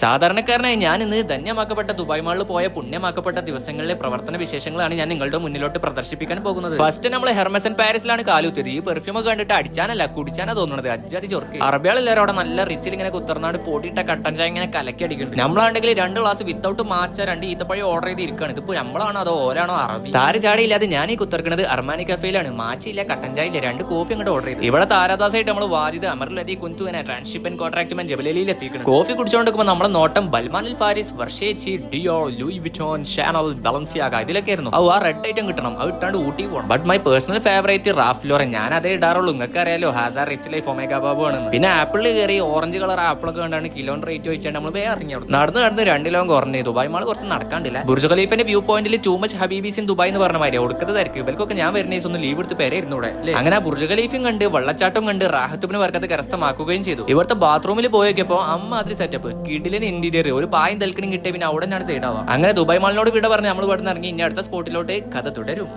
സാധാരണക്കാരനായി ഞാൻ ഇന്ന് ധന്യമാക്കപ്പെട്ട ദുബായ് മാളിൽ പോയ പുണ്യമാക്കപ്പെട്ട ദിവസങ്ങളിലെ പ്രവർത്തന വിശേഷങ്ങളാണ് ഞാൻ നിങ്ങളുടെ മുന്നിലോട്ട് പ്രദർശിപ്പിക്കാൻ പോകുന്നത്. ഫസ്റ്റ് നമ്മൾ ഹെർമസൻ പാരീസിലാണ് കാലുത്തിയത് ഈ പെർഫ്യൂം കണ്ടിട്ട് അടിച്ചാനല്ല കുടിച്ചാനാ തോന്നുന്നത് അജ്ജാതി ചൊർക്ക് അറബികളെല്ലാവരും അവിടെ നല്ല റിച്ചിൽ ഇങ്ങനെ കുത്തർന്നാട് പൊടിയിട്ട കട്ടൻ ചായ ഇങ്ങനെ കലക്കി അടിക്കുന്നുണ്ട്. നമ്മളാണെങ്കിൽ രണ്ട് ഗ്ലാസ് വിത്തൗട്ട് മാച്ച രണ്ട് ഈത്തപ്പഴം ഓർഡർ ചെയ്ത് ഇരിക്കുകയാണ്. ഇതിപ്പോ നമ്മളാണോ അതോ ഓരാണോ അറബി? താര ചാടിയില്ലാതെ ഞാൻ ഈ കുത്തർക്കുന്നത് അർമാനി കഫേയിലാണ് മാച്ചയില്ല കട്ടൻ ചായ ഇല്ല രണ്ട് കോഫി അങ്ങോട്ട് ഓർഡർ ചെയ്തു. ഇവിടെ താരാദാസായിട്ട് നമ്മൾ വാജിദ് അമർലതി കുന്തുവിനെ ട്രാൻസ്ഷിപ്പൻ കോൺട്രാക്ട്മാൻ ജബലലിയിൽ എത്തിക്കണം കോഫി കുടിച്ചുകൊണ്ടിരിക്കുമ്പോൾ നമ്മളെ നോട്ടം ബൽമാനിൽ Paris Versace Dior Louis Vuitton Chanel Balenciaga ഇതിലൊക്കെ ആയിരുന്നു ആ റെഡ് ഐറ്റം കിട്ടണം. അത് ഇട്ടാണ്ട് ഊട്ടി പോകണം but my personal favourite Ralph Lauren ഞാൻ അതേ ഇടാറുള്ളൂ. നിങ്ങൾക്ക് അറിയാലോ ഹാദാ റിച്ച് ലൈഫ് ഒമേഗ ബാബു ആണെന്ന് പിന്നെ ആപ്പിളിൽ കയറി ഓറഞ്ച് കളർ ആപ്പിളൊക്കെ കണ്ടാണ് കിലോൺ റേറ്റ് വെച്ചാൽ നമ്മൾ വേറെ ഇറങ്ങി. നടന്ന് നടന്ന് രണ്ട് കിലോ കുറഞ്ഞു. ദുബായ് മാൾ കുറച്ച് നടക്കാണ്ടില്ല. ബുർജ് ഖലീഫിന്റെ വ്യൂ പോയിന്റിൽ too much habibis in Dubai എന്ന് പറഞ്ഞ മാതിരി. ഒടുക്കത്തെ തിരക്ക്. ഞാൻ വരുന്ന ഒന്ന് ലീവ് എടുത്ത് പേരെ ഇരുന്നൂടെ അങ്ങനെ ബുർജ് ഖലീഫും കണ്ട് വെള്ളച്ചാട്ടം കണ്ട് റാഹത്തുബിന് വർക്കത്ത് കരസ്ഥമാക്കുകയും ചെയ്തു. ഇവിടുത്തെ ബാത്റൂമിൽ പോയൊക്കെപ്പോ അമ്മ അതിൽ സെറ്റപ്പ് കിഡിലിന് ഇന്റീരിയർ ഒരു പായം തൽക്കണി കിട്ടിയ പിന്നെ അവിടെ തന്നെയാണ് സൈഡ് ആവുക അങ്ങനെ ദുബായ് മാളിനോട് വിട പറഞ്ഞ് നമ്മൾ ഇവിടെ നിന്ന് ഇറങ്ങി ഇനി അടുത്ത സ്പോട്ടിലോട്ട് കഥ തുടരും.